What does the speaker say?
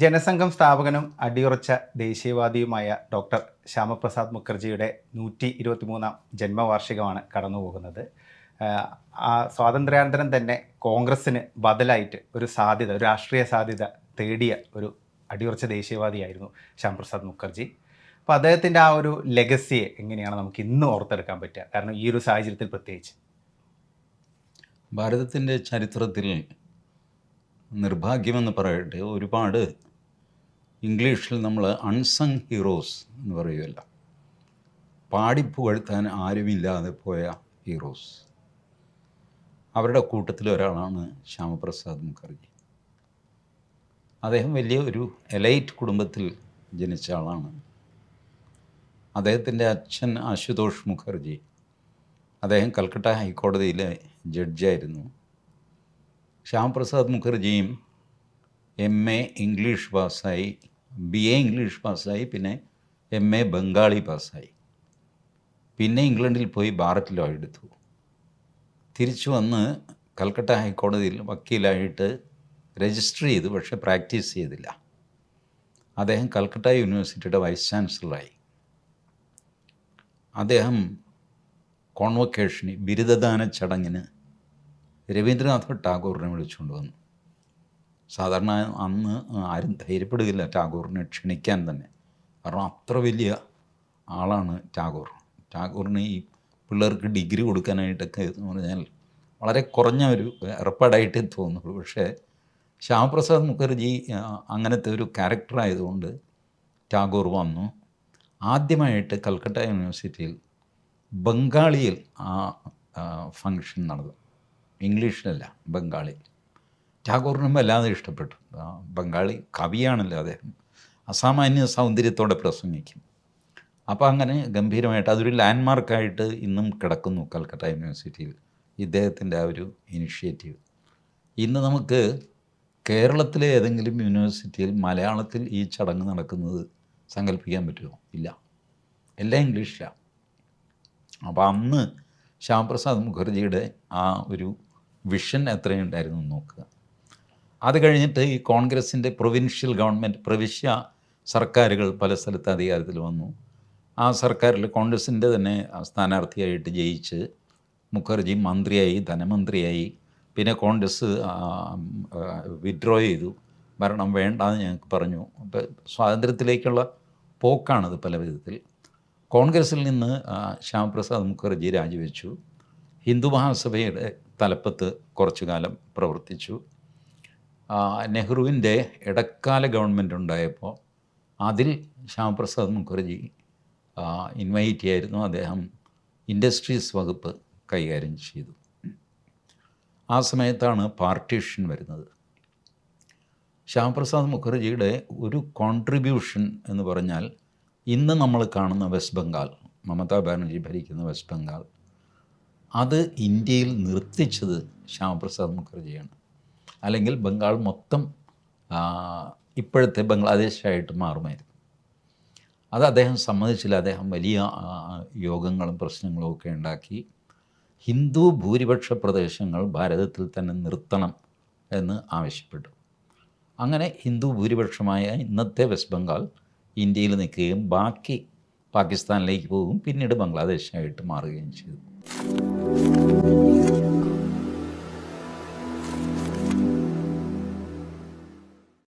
ജനസംഘം സ്ഥാപകനും അടിയുറച്ച ദേശീയവാദിയുമായ ഡോക്ടർ ശ്യാമപ്രസാദ് മുഖർജിയുടെ നൂറ്റി ഇരുപത്തിമൂന്നാം ജന്മവാർഷികമാണ് കടന്നുപോകുന്നത്. ആ സ്വാതന്ത്ര്യാനന്തരം തന്നെ കോൺഗ്രസ്സിന് ബദലായിട്ട് ഒരു സാധ്യത ഒരു രാഷ്ട്രീയ സാധ്യത തേടിയ ഒരു അടിയുറച്ച ദേശീയവാദിയായിരുന്നു ശ്യാമപ്രസാദ് മുഖർജി. അപ്പോൾ അദ്ദേഹത്തിന്റെ ആ ഒരു ലെഗസിയെ എങ്ങനെയാണ് നമുക്ക് ഇന്ന് ഓർത്തെടുക്കാൻ പറ്റുക? കാരണം ഈ ഒരു സാഹചര്യത്തിൽ പ്രത്യേകിച്ച്. ഭാരതത്തിന്റെ ചരിത്രത്തിൽ നിർഭാഗ്യമെന്ന് പറയട്ടെ ഒരുപാട് ഇംഗ്ലീഷിൽ നമ്മൾ അൺസങ് ഹീറോസ് എന്ന് പറയുമല്ല പാടിപ്പുകഴ്ത്താൻ ആരുമില്ലാതെ പോയ ഹീറോസ് അവരുടെ കൂട്ടത്തിൽ ഒരാളാണ് ശ്യാമപ്രസാദ് മുഖർജി. അദ്ദേഹം വലിയ ഒരു എലൈറ്റ് കുടുംബത്തിൽ ജനിച്ച ആളാണ്. അദ്ദേഹത്തിന്റെ അച്ഛൻ ആശുതോഷ് മുഖർജി. അദ്ദേഹം കൽക്കട്ട ഹൈക്കോടതിയിലെ ജഡ്ജായിരുന്നു ശ്യാംപ്രസാദ് മുഖർജിയും എം എ ഇംഗ്ലീഷ് പാസ്സായി ബി എ ഇംഗ്ലീഷ് പാസ്സായി പിന്നെ എം എ ബംഗാളി പാസ്സായി. പിന്നെ ഇംഗ്ലണ്ടിൽ പോയി ബാററ്റ് ലോ എടുത്തു. തിരിച്ചു വന്ന് കൽക്കട്ട ഹൈക്കോടതിയിൽ വക്കീലായിട്ട് രജിസ്റ്റർ ചെയ്തു പക്ഷേ പ്രാക്ടീസ് ചെയ്തില്ല. അദ്ദേഹം കൽക്കട്ട യൂണിവേഴ്സിറ്റിയുടെ വൈസ് ചാൻസലറായി. അദ്ദേഹം കോൺവൊക്കേഷന് ബിരുദദാന ചടങ്ങിന് രവീന്ദ്രനാഥ് ടാഗോറിനെ വിളിച്ചുകൊണ്ട് വന്നു. സാധാരണ അന്ന് ആരും ധൈര്യപ്പെടുകയില്ല ടാഗോറിനെ ക്ഷണിക്കാൻ തന്നെ. കാരണം അത്ര വലിയ ആളാണ് ടാഗോർ. ടാഗോറിന് ഈ പിള്ളേർക്ക് ഡിഗ്രി കൊടുക്കാനായിട്ടൊക്കെ എന്ന് പറഞ്ഞാൽ വളരെ കുറഞ്ഞ ഒരു ഏർപ്പാടായിട്ടേ തോന്നുള്ളൂ. പക്ഷേ ശ്യാമപ്രസാദ് മുഖർജി അങ്ങനത്തെ ഒരു ക്യാരക്ടറായതുകൊണ്ട് ടാഗോർ വന്നു. ആദ്യമായിട്ട് കൽക്കട്ട യൂണിവേഴ്സിറ്റിയിൽ ബംഗാളിയിൽ ആ ഫങ്ഷൻ നടന്നു. ഇംഗ്ലീഷിലല്ല ബംഗാളി. ടാഗോറിനും വല്ലാതെ ഇഷ്ടപ്പെട്ടു. ബംഗാളി കവിയാണല്ലോ അദ്ദേഹം. അസാമാന്യ സൗന്ദര്യത്തോടെ പ്രസംഗിക്കും. അപ്പോൾ അങ്ങനെ ഗംഭീരമായിട്ട് അതൊരു ലാൻഡ്മാർക്കായിട്ട് ഇന്നും കിടക്കുന്നു കൽക്കട്ട യൂണിവേഴ്സിറ്റിയിൽ. ഇദ്ദേഹത്തിന്റെ ആ ഒരു ഇനിഷ്യേറ്റീവ്. ഇന്ന് നമുക്ക് കേരളത്തിലെ ഏതെങ്കിലും യൂണിവേഴ്സിറ്റിയിൽ മലയാളത്തിൽ ഈ ചടങ്ങ് നടക്കുന്നത് സങ്കല്പിക്കാൻ പറ്റുമോ? ഇല്ല. എല്ലാം ഇംഗ്ലീഷിലാണ്. അപ്പോൾ അന്ന് ശ്യാമപ്രസാദ് മുഖർജിയുടെ ആ ഒരു വിഷൻ എത്രയുണ്ടായിരുന്നു നോക്കുക. അത് കഴിഞ്ഞിട്ട് ഈ കോൺഗ്രസിന്റെ പ്രൊവിൻഷ്യൽ ഗവൺമെന്റ് പ്രവിശ്യ സർക്കാരുകൾ പല സ്ഥലത്ത് അധികാരത്തിൽ വന്നു. ആ സർക്കാരിൽ കോൺഗ്രസിന്റെ തന്നെ സ്ഥാനാർത്ഥിയായിട്ട് ജയിച്ച് മുഖർജി മന്ത്രിയായി ധനമന്ത്രിയായി. പിന്നെ കോൺഗ്രസ് വിഡ്രോ ചെയ്തു. ഭരണം വേണ്ടെന്ന് ഞങ്ങൾക്ക് പറഞ്ഞു. അപ്പോൾ സ്വാതന്ത്ര്യത്തിലേക്കുള്ള പോക്കാണത് പല വിധത്തിൽ. കോൺഗ്രസിൽ നിന്ന് ശ്യാമപ്രസാദ് മുഖർജി രാജിവെച്ചു. ഹിന്ദു മഹാസഭയുടെ തലപ്പത്ത് കുറച്ചു കാലം പ്രവർത്തിച്ചു നെഹ്റുവിന്റെ ഇടക്കാല ഗവൺമെന്റ് ഉണ്ടായപ്പോൾ അതിൽ ശ്യാമപ്രസാദ് മുഖർജി ഇൻവൈറ്റ് ആയിരുന്നു അദ്ദേഹം ഇൻഡസ്ട്രീസ് വകുപ്പ് കൈകാര്യം ചെയ്തു. ആ സമയത്താണ് പാർട്ടീഷൻ വരുന്നത്. ശ്യാമപ്രസാദ് മുഖർജിയുടെ ഒരു കോൺട്രിബ്യൂഷൻ എന്ന് പറഞ്ഞാൽ ഇന്ന് നമ്മൾ കാണുന്ന വെസ്റ്റ് ബംഗാൾ മമതാ ബാനർജി ഭരിക്കുന്ന വെസ്റ്റ് ബംഗാൾ അത് ഇന്ത്യയിൽ നിർത്തിച്ചത് ശ്യാമപ്രസാദ് മുഖർജിയാണ്. അല്ലെങ്കിൽ ബംഗാൾ മൊത്തം ഇപ്പോഴത്തെ ബംഗ്ലാദേശായിട്ട് മാറുമായിരുന്നു. അത് അദ്ദേഹം സമ്മതിച്ചില്ല. അദ്ദേഹം വലിയ യോഗങ്ങളും പ്രശ്നങ്ങളും ഒക്കെ ഉണ്ടാക്കി. ഹിന്ദു ഭൂരിപക്ഷ പ്രദേശങ്ങൾ ഭാരതത്തിൽ തന്നെ നിർത്തണം എന്ന് ആവശ്യപ്പെട്ടു. അങ്ങനെ ഹിന്ദു ഭൂരിപക്ഷമായ ഇന്നത്തെ വെസ്റ്റ് ബംഗാൾ ഇന്ത്യയിൽ നിൽക്കുകയും ബാക്കി പാകിസ്ഥാനിലേക്ക് പോകും. പിന്നീട് ബംഗ്ലാദേശായിട്ട് മാറുകയും ചെയ്തു.